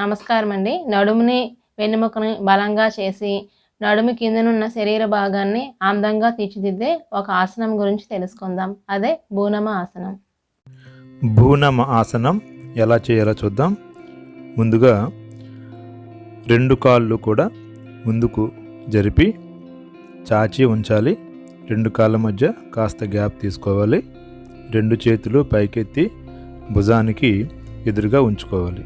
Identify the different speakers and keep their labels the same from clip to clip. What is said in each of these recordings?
Speaker 1: నమస్కారం అండి నడుముని వెన్నుముకని బలంగా చేసి నడుము కిందనున్న శరీర భాగాన్ని అందంగా తీర్చిదిద్దే ఒక ఆసనం గురించి తెలుసుకుందాం. అదే భూనమ ఆసనం.
Speaker 2: భూనమ ఆసనం ఎలా చేయాలో చూద్దాం. ముందుగా రెండు కాళ్ళు కూడా ముందుకు జరిపి చాచి ఉంచాలి. రెండు కాళ్ళ మధ్య కాస్త గ్యాప్ తీసుకోవాలి. రెండు చేతులు పైకెత్తి భుజానికి ఎదురుగా ఉంచుకోవాలి.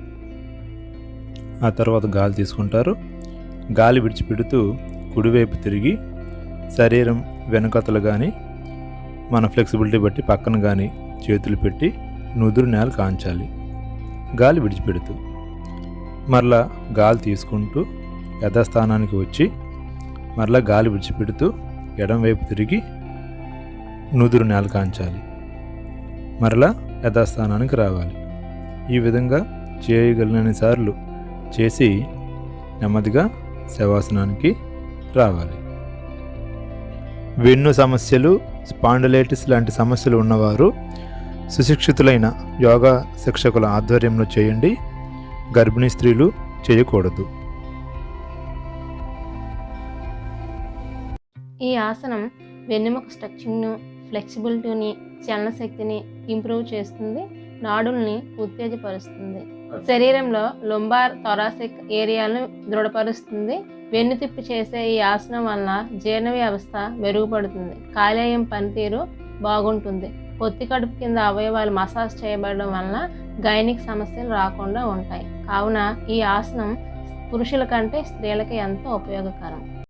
Speaker 2: ఆ తర్వాత గాలి తీసుకుంటారు. గాలి విడిచిపెడుతూ కుడివైపు తిరిగి శరీరం వెనకతలు కానీ మన ఫ్లెక్సిబిలిటీ బట్టి పక్కన కానీ చేతులు పెట్టి నుదురు నేల కాంచాలి. గాలి విడిచిపెడుతూ మరలా గాలి తీసుకుంటూ యథాస్థానానికి వచ్చి మరలా గాలి విడిచిపెడుతూ ఎడం వైపు తిరిగి నుదురు నేల కాంచాలి. మరలా యథాస్థానానికి రావాలి. ఈ విధంగా చేయగలిగినన్ని సార్లు చేసి నెమ్మదిగా శవాసనానికి రావాలి. వెన్ను సమస్యలు స్పాండలైటిస్ లాంటి సమస్యలు ఉన్నవారు సుశిక్షితులైన యోగా శిక్షకుల ఆధ్వర్యంలో చేయండి. గర్భిణీ స్త్రీలు చేయకూడదు.
Speaker 1: ఈ ఆసనం వెన్నెముక స్ట్రక్చర్ను ఫ్లెక్సిబిలిటీని చలనశక్తిని ఇంప్రూవ్ చేస్తుంది నాడుల్ని ఉత్తేజపరుస్తుంది. శరీరంలో లొంబార్ థొరాసిక్ ఏరియాలను దృఢపరుస్తుంది. వెన్ను తిప్పి చేసే ఈ ఆసనం వలన జీర్ణ వ్యవస్థ మెరుగుపడుతుంది. కాలేయం పనితీరు బాగుంటుంది. పొత్తి కడుపు కింద అవయవాలు మసాజ్ చేయబడడం వలన గైనిక్ సమస్యలు రాకుండా ఉంటాయి. కావున ఈ ఆసనం పురుషుల కంటే స్త్రీలకి ఎంతో ఉపయోగకరం.